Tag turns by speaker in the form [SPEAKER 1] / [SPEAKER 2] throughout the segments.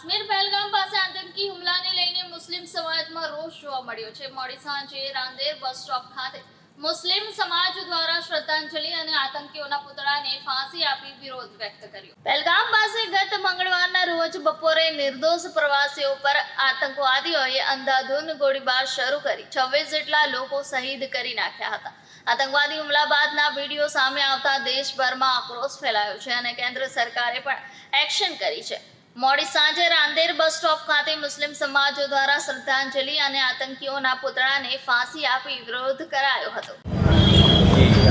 [SPEAKER 1] કાશ્મીર પહેલગામ પાસે આતંકી હુમલાને લઈને મુસ્લિમ સમાજમાં રોષ જોવા મળ્યો છે. મોડી સાંજે રાંદેર બસ સ્ટોપ ખાતે મુસ્લિમ સમાજ દ્વારા શ્રદ્ધાંજલિ અને આતંકીઓના પુતળાને ફાંસી આપી વિરોધ વ્યક્ત કર્યો. પહેલગામ પાસે ગત મંગળવારના રોજ બપોરે નિર્દોષ પ્રવાસીઓ પર આતંકવાદીઓએ અંધાધૂન ગોળીબાર શરૂ કરી. છવ્વીસ જેટલા લોકો શહીદ કરી નાખ્યા હતા. આતંકવાદી હુમલા બાદના વીડિયો સામે આવતા દેશભરમાં આક્રોશ ફેલાયો છે અને કેન્દ્ર સરકારે પણ એક્શન કરી છે. મોડી સાંજે રાંદેર બસ સ્ટોપ ખાતે મુસ્લિમ સમાજો દ્વારા શ્રદ્ધાંજલિ અને આતંકીઓના પુતળાને ફાંસી આપી વિરોધ કરાયો હતો.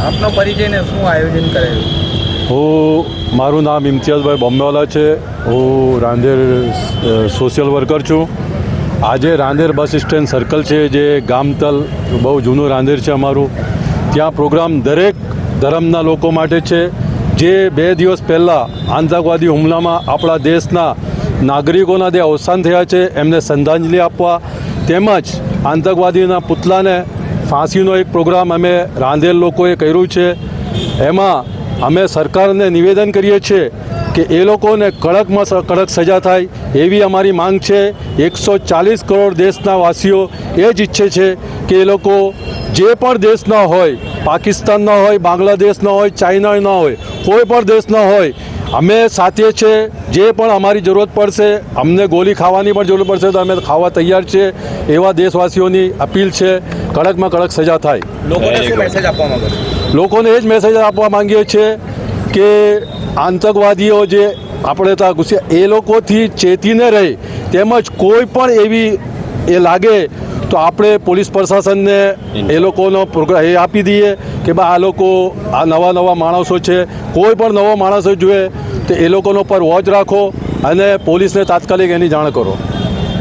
[SPEAKER 2] આપનો પરિચય ને શું આયોજન કરેલું
[SPEAKER 3] હું મારું નામ ઇમ્તિયાઝભાઈ બોમ્બેવાલા છે. હું રાંદેર સોશિયલ વર્કર છું. આજે રાંદેર બસ સ્ટેન્ડ સર્કલ છે જે ગામતલ બહુ જૂનું રાંદેર છે અમારું. ત્યાં પ્રોગ્રામ દરેક ધર્મના લોકો માટે છે. જે બે દિવસ પહેલાં આતંકવાદી હુમલામાં આપણા દેશના નાગરિકોના જે અવસાન થયા છે, એમને શ્રદ્ધાંજલિ આપવા તેમજ આતંકવાદીના પુતલાને ફાંસીનો એક પ્રોગ્રામ અમે રાંધેલ લોકોએ કર્યું છે. એમાં અમે સરકારને નિવેદન કરીએ છીએ કે એ લોકોને કડકમાં કડક સજા થાય એવી અમારી માંગ છે. એકસો ચાલીસ કરોડ દેશના વાસીઓ એ જ ઈચ્છે છે કે એ લોકો જે પણ દેશના હોય, પાકિસ્તાનના હોય, બાંગ્લાદેશના હોય, ચાઇનાના હોય કોઈ પણ દેશના હોય અમે સાથે છે જે પણ અમારી જરૂરત પડશે અમને ગોલી ખાવાની પણ જરૂર પડશે તો અમે ખાવા તૈયાર છે એવા દેશવાસીઓની અપીલ છે કડકમાં કડક સજા થાય.
[SPEAKER 2] લોકોને શું મેસેજ આપવા માંગો છો?
[SPEAKER 3] લોકોને એ જ મેસેજ આપવા માંગીએ છીએ કે આતંકવાદીઓ જે આપણે ત્યાં ઘૂસ્યા એ લોકોથી ચેતીને રહે. તેમજ કોઈ પણ એવી એ લાગે તો આપણે પોલીસ પ્રશાસનને એ લોકોનો પ્રોગ્રામ એ આપી દઈએ કે બા આ લોકો આ નવા નવા માણસો છે કોઈ પણ નવો માણસો જોઈએ તો એ લોકોનો પર વોચ રાખો અને પોલીસને તાત્કાલિક એની જાણ કરો.